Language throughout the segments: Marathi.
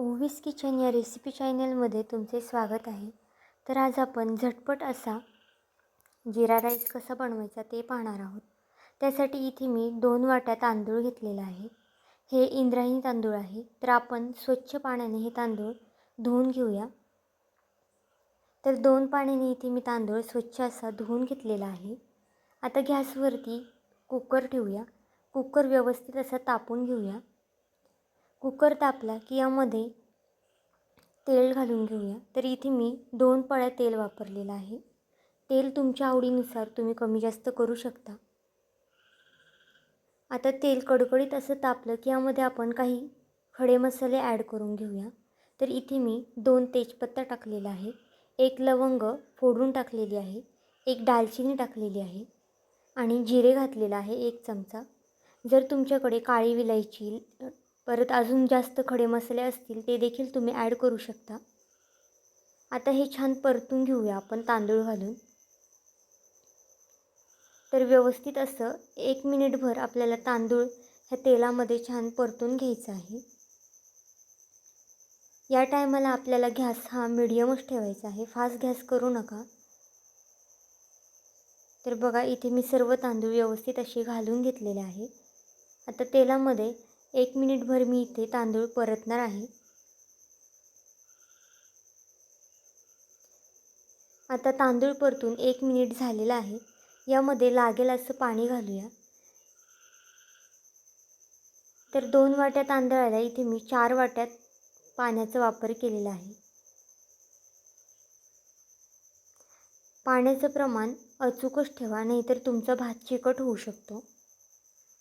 ओवीस किचन या रेसिपी चॅनलमध्ये तुमचे स्वागत आहे. तर आज आपण झटपट असा जिरा राईस कसा बनवायचा ते पाहणार आहोत. त्यासाठी इथे मी दोन वाट्या तांदूळ घेतलेला आहे. हे इंद्रायणी तांदूळ आहे. तर आपण स्वच्छ पाण्याने हे तांदूळ धुवून घेऊया. तर दोन पाण्याने इथे मी तांदूळ स्वच्छ असा धुवून घेतलेला आहे. आता गॅसवरती कुकर ठेवूया. कुकर व्यवस्थित असा तापून घेऊया. कुकर तापला की यामध्ये तेल घालून घेऊया. तर इथे मी दोन पळ्या तेल वापरलेलं आहे. तेल तुमच्या आवडीनुसार तुम्ही कमी जास्त करू शकता. आता तेल कडकडीत असं तापलं की यामध्ये आपण काही खडे मसाले ॲड करून घेऊया. तर इथे मी दोन तेजपत्ता टाकलेला आहे. एक लवंग फोडून टाकलेली आहे. एक दालचिनी टाकलेली आहे. आणि जिरे घातलेलं आहे एक चमचा. जर तुमच्याकडे काळी विलायची परत अजून जास्त खडे मसाले असतील ते देखील तुम्ही ॲड करू शकता. आता हे छान परतून घेऊया आपण तांदूळ घालून. तर व्यवस्थित असं एक मिनिटभर आपल्याला तांदूळ ह्या तेलामध्ये छान परतून घ्यायचं आहे. या टायमाला आपल्याला गॅस हा मिडियमच ठेवायचा आहे. फास्ट गॅस करू नका. तर बघा इथे मी सर्व तांदूळ व्यवस्थित असे घालून घेतलेले आहे. आता तेलामध्ये एक मिनिटभर मी इथे तांदूळ परतणार आहे. आता तांदूळ परतून एक मिनिट झालेला आहे. यामध्ये लागेल असं पाणी घालूया. तर दोन वाट्या तांदळाला इथे मी चार वाट्यात पाण्याचा वापर केलेला आहे. पाण्याचं प्रमाण अचूकच ठेवा नाहीतर तुमचा भात चिकट होऊ शकतो.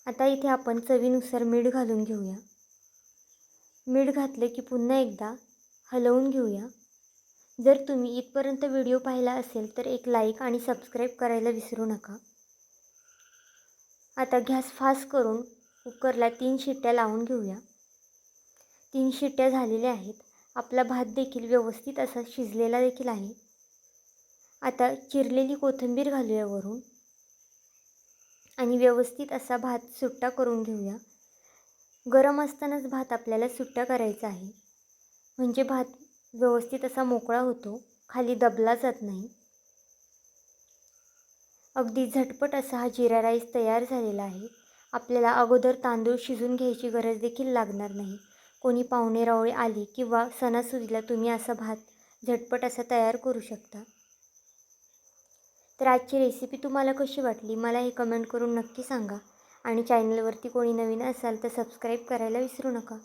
आता इथे आपण चवीनुसार मीठ घालून घेऊया. मीठ घातले की पुन्हा एकदा हलवून घेऊया. जर तुम्ही इथपर्यंत व्हिडिओ पाहिला असेल तर एक लाईक आणि सबस्क्राईब करायला विसरू नका. आता गॅस फास्ट करून कुकरला तीन शिट्ट्या लावून घेऊया. तीन शिट्ट्या झालेल्या आहेत. आपला भात देखील व्यवस्थित असा शिजलेला देखील आहे. आता चिरलेली कोथिंबीर घालूया वरून. आणि व्यवस्थित असा भात सुट्टा करून घेऊया. गरम असतानाच भात आपल्याला सुट्टा करायचा आहे. म्हणजे भात व्यवस्थित असा मोकळा होतो खाली दबला जात नाही. अगदी झटपट असा हा जिरा राईस तयार झालेला आहे. आपल्याला अगोदर तांदूळ शिजून घ्यायची गरज देखील लागणार नाही. कोणी पाहुणे रावळे आली किंवा सणासुदीला तुम्ही असा भात झटपट असा तयार करू शकता. तर आजची रेसिपी तुम्हाला कशी वाटली? मला हे कमेंट करून नक्की सांगा. आणि चॅनलवरती कोणी नवीन असाल तर सबस्क्राईब करायला विसरू नका.